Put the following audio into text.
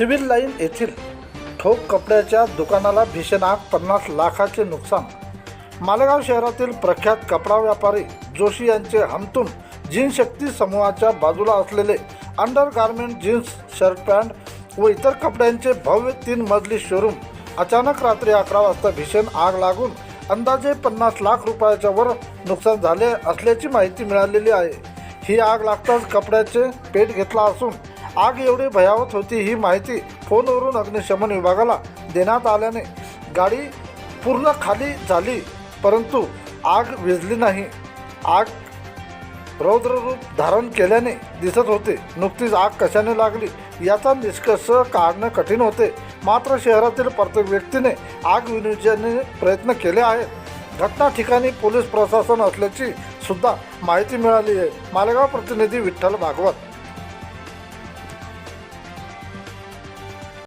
Civil line येथील ठोक कपड्याच्या दुकानाला भीषण आग पन्नास लाखाचे नुकसान. मालेगाव शहरातील प्रख्यात कपडा व्यापारी जोशी यांचे हमतून जीन्स शक्ती समूहाच्या बाजूला असलेले under garment jeans shirt pant व इतर कपड्यांचे भव्य तीन मजली शोरूम अचानक रात्री अकरा वाजता भीषण आग लागून अंदाजे पन्नास लाख रुपयाच्या वर नुकसान झाले असल्याची माहिती मिळालेली आहे. ही आग लागताच कपड्याचे पेट घेतला असून आग एवढी भयावत होती ही माहिती फोनवरून अग्निशमन विभागाला देण्यात आल्याने गाडी पूर्ण खाली झाली परंतु आग विजली नाही. आग रौद्ररूप धारण केल्याने दिसत होते नुकतीच आग कशाने लागली याचा निष्कर्ष काढणं कठीण होते. मात्र शहरातील प्रत्येक व्यक्तीने आग विनियोजनाने प्रयत्न केले आहेत. घटना ठिकाणी पोलीस प्रशासन असल्याची सुद्धा माहिती मिळाली आहे. मालेगाव प्रतिनिधी विठ्ठल भागवत.